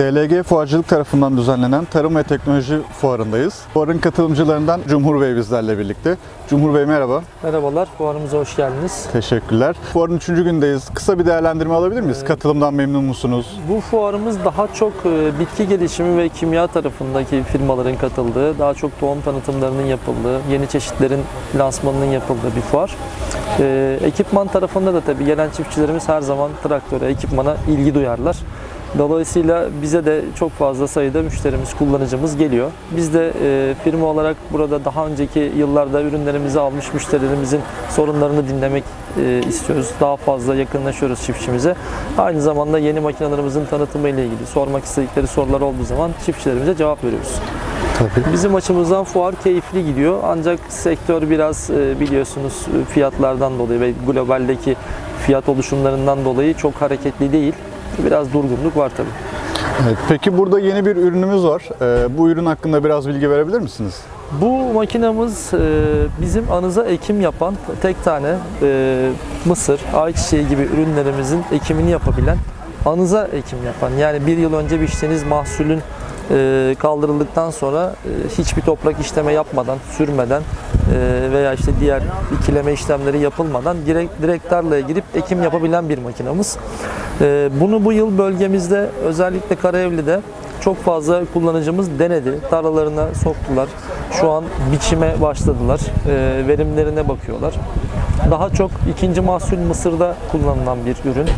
DLG Fuarcılık tarafından düzenlenen Tarım ve Teknoloji Fuarı'ndayız. Fuarın katılımcılarından Cumhur Bey bizlerle birlikte. Cumhur Bey merhaba. Merhabalar, fuarımıza hoş geldiniz. Teşekkürler. Fuarın 3. gündeyiz. Kısa bir değerlendirme alabilir miyiz? Katılımdan memnun musunuz? Bu fuarımız daha çok e, bitki gelişimi ve kimya tarafındaki firmaların katıldığı, daha çok tohum tanıtımlarının yapıldığı, yeni çeşitlerin lansmanının yapıldığı bir fuar. E, Ekipman tarafında da tabii gelen çiftçilerimiz her zaman traktöre, ekipmana ilgi duyarlar. Dolayısıyla bize de çok fazla sayıda müşterimiz, kullanıcımız geliyor. Biz de e, firma olarak burada daha önceki yıllarda ürünlerimizi almış müşterilerimizin sorunlarını dinlemek e, istiyoruz. Daha fazla yakınlaşıyoruz çiftçimize. Aynı zamanda yeni makinelerimizin tanıtımı ile ilgili sormak istedikleri sorular olduğu zaman çiftçilerimize cevap veriyoruz. Tabii. Bizim açımızdan fuar keyifli gidiyor. Ancak sektör biraz e, biliyorsunuz e, fiyatlardan dolayı ve globaldeki fiyat oluşumlarından dolayı çok hareketli değil. Biraz durgunluk var tabii. Evet, peki burada yeni bir ürünümüz var. Ee, bu ürün hakkında biraz bilgi verebilir misiniz? Bu makinamız e, bizim anıza ekim yapan tek tane e, mısır, ayçiçeği gibi ürünlerimizin ekimini yapabilen anıza ekim yapan. Yani bir yıl önce biçtiğiniz mahsulün e, kaldırıldıktan sonra e, hiçbir toprak işleme yapmadan, sürmeden veya işte diğer ikileme işlemleri yapılmadan direkt, direkt tarlaya girip ekim yapabilen bir makinamız. E, bunu bu yıl bölgemizde özellikle Karayevli'de çok fazla kullanıcımız denedi. Tarlalarına soktular. Şu an biçime başladılar. E, verimlerine bakıyorlar. Daha çok ikinci mahsul Mısır'da kullanılan bir ürün.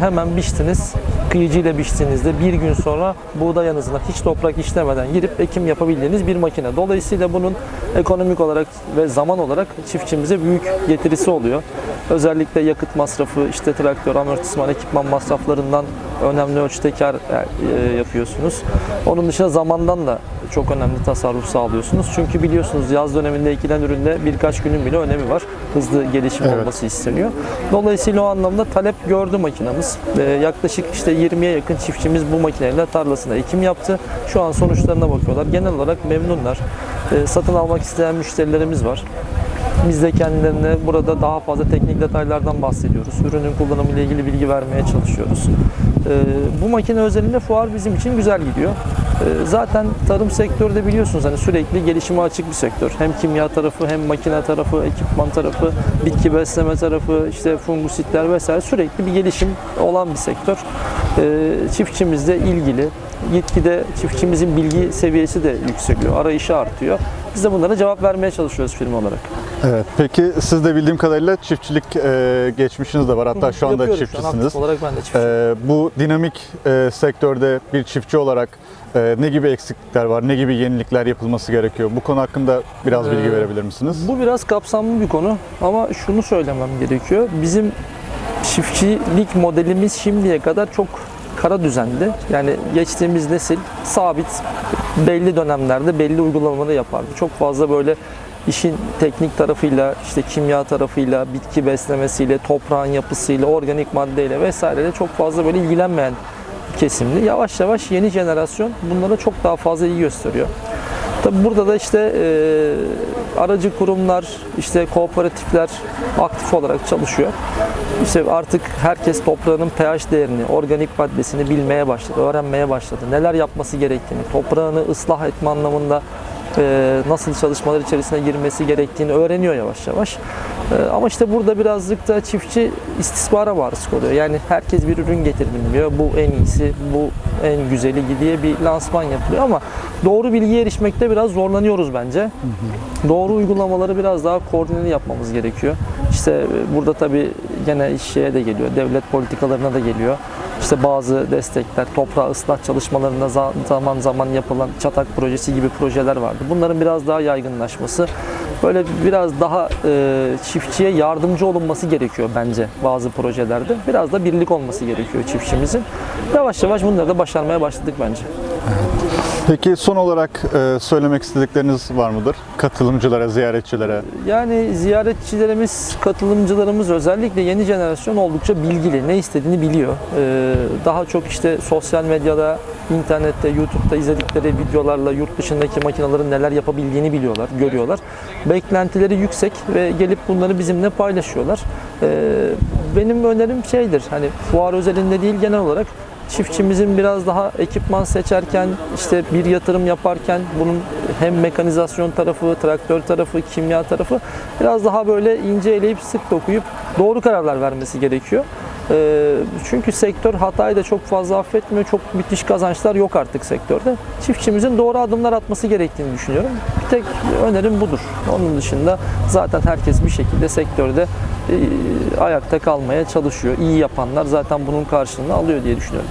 Hemen biçtiniz. Kıyıcıyla biçtiğinizde bir gün sonra buğday hiç toprak işlemeden girip ekim yapabildiğiniz bir makine. Dolayısıyla bunun ekonomik olarak ve zaman olarak çiftçimize büyük getirisi oluyor. Özellikle yakıt masrafı, işte traktör, amortisman, ekipman masraflarından önemli ölçüde kar e, yapıyorsunuz. Onun dışında zamandan da çok önemli tasarruf sağlıyorsunuz. Çünkü biliyorsunuz yaz döneminde ekilen üründe birkaç günün bile önemi var. Hızlı gelişim Evet. olması isteniyor. Dolayısıyla o anlamda talep gördü makinamız. Ee, yaklaşık işte 20'ye yakın çiftçimiz bu makineyle tarlasına ekim yaptı. Şu an sonuçlarına bakıyorlar. Genel olarak memnunlar. Ee, satın almak isteyen müşterilerimiz var. Biz de kendilerine burada daha fazla teknik detaylardan bahsediyoruz. Ürünün kullanımı ile ilgili bilgi vermeye çalışıyoruz. Ee, bu makine özelinde fuar bizim için güzel gidiyor. Ee, zaten tarım sektörü de biliyorsunuz hani sürekli gelişime açık bir sektör. Hem kimya tarafı hem makine tarafı, ekipman tarafı, bitki besleme tarafı, işte fungusitler vesaire sürekli bir gelişim olan bir sektör. Ee, çiftçimiz de ilgili. Gitgide çiftçimizin bilgi seviyesi de yükseliyor, arayışı artıyor. Biz de bunlara cevap vermeye çalışıyoruz firma olarak. Evet. Peki siz de bildiğim kadarıyla çiftçilik e, geçmişiniz de var. Hatta şu anda Yapıyoruz şu an, çiftçisiniz. aktif olarak ben de çiftçiyim. Ee, bu dinamik e, sektörde bir çiftçi olarak e, ne gibi eksiklikler var, ne gibi yenilikler yapılması gerekiyor? Bu konu hakkında biraz bilgi Ee, verebilir misiniz? Bu biraz kapsamlı bir konu ama şunu söylemem gerekiyor. Bizim çiftçilik modelimiz şimdiye kadar çok kara düzendi. Yani geçtiğimiz nesil sabit belli dönemlerde belli uygulamaları yapardı. Çok fazla böyle işin teknik tarafıyla, işte kimya tarafıyla, bitki beslemesiyle, toprağın yapısıyla, organik maddeyle vesaireyle çok fazla böyle ilgilenmeyen kesimli. Yavaş yavaş yeni jenerasyon bunlara çok daha fazla iyi gösteriyor. Tabi burada da işte aracı kurumlar, işte kooperatifler aktif olarak çalışıyor. İşte artık herkes toprağının pH değerini, organik maddesini bilmeye başladı, öğrenmeye başladı. Neler yapması gerektiğini, toprağını ıslah etme anlamında nasıl çalışmalar içerisine girmesi gerektiğini öğreniyor yavaş yavaş. E, ama işte burada birazcık da çiftçi istismara maruz kalıyor. Yani herkes bir ürün getirdim diyor. Bu en iyisi, bu en güzeli diye bir lansman yapılıyor ama doğru bilgiye erişmekte biraz zorlanıyoruz bence. Doğru uygulamaları biraz daha koordineli yapmamız gerekiyor. İşte e, burada tabii gene şeye de geliyor, devlet politikalarına da geliyor. İşte bazı destekler, toprağı ıslah çalışmalarında za- zaman zaman yapılan çatak projesi gibi projeler vardı. Bunların biraz daha yaygınlaşması, böyle biraz daha e, çiftçiye yardımcı olunması gerekiyor bence bazı projelerde. Biraz da birlik olması gerekiyor çiftçimizin. Yavaş yavaş bunları da başarmaya başladık bence. Peki son olarak e, söylemek istedikleriniz var mıdır? Katılımcılara, ziyaretçilere. Yani ziyaretçilerimiz, katılımcılarımız özellikle yeni jenerasyon oldukça bilgili, ne istediğini biliyor. Ee, daha çok işte sosyal medyada, internette, YouTube'da izledikleri videolarla yurt dışındaki makinelerin neler yapabildiğini biliyorlar, görüyorlar. Beklentileri yüksek ve gelip bunları bizimle paylaşıyorlar. Ee, benim önerim şeydir, hani fuar özelinde değil genel olarak çiftçimizin biraz daha ekipman seçerken, işte bir yatırım yaparken bunun hem mekanizasyon tarafı, traktör tarafı, kimya tarafı biraz daha böyle ince eleyip sık dokuyup doğru kararlar vermesi gerekiyor. Ee, Çünkü sektör hatayı da çok fazla affetmiyor. Çok müthiş kazançlar yok artık sektörde. Çiftçimizin doğru adımlar atması gerektiğini düşünüyorum. Bir tek önerim budur. Onun dışında zaten herkes bir şekilde sektörde e, ayakta kalmaya çalışıyor. İyi yapanlar zaten bunun karşılığını alıyor diye düşünüyorum.